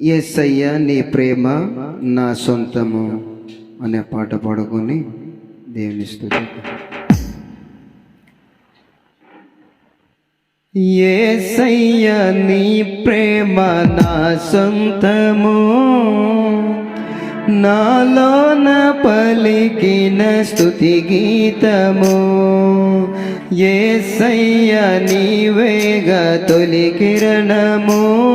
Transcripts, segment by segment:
ఎస్సయ్య నీ ప్రేమ నా సొంతము అనే పాట పాడుకొని దేవుని స్థుతి ఏసయ్య నీ ప్రేమ నా సొంతము. నాలోన పలికిన స్థుతి గీతము. ఏసయ్య నీవేగ తొలి కిరణము.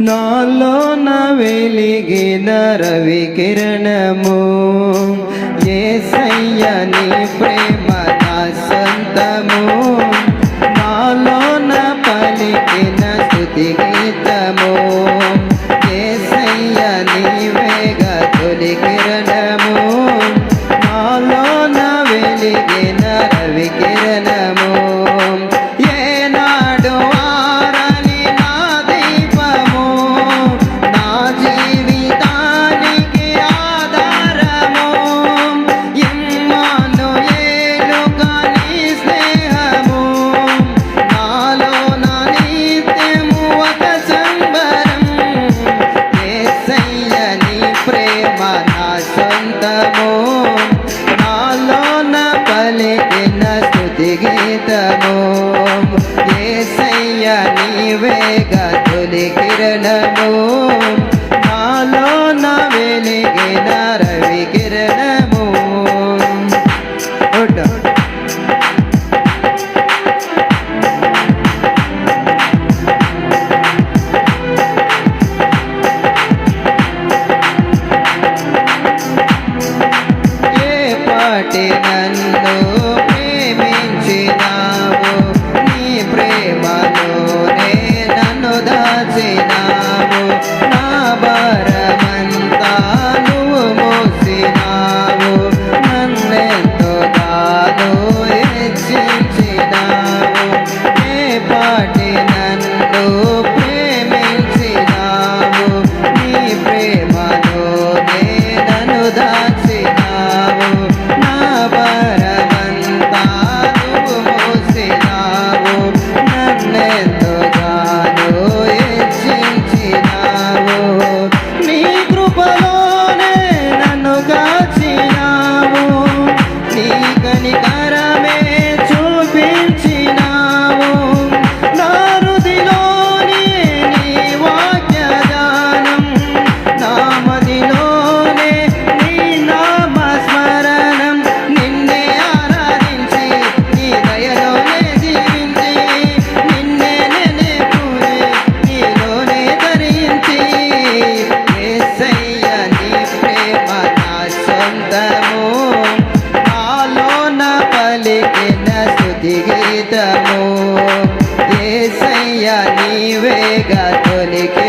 నాలోన వెలిగిన రవి కిరణము. ఏసయ్య నువ్వేగా తొలి కిరణము. నాలో నా వెలిగిన రవి కిరణము. ఏ పాటే গাতলিকা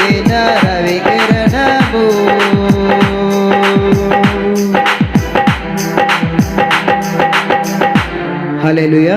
దిన రవికిరణము హలెలుయా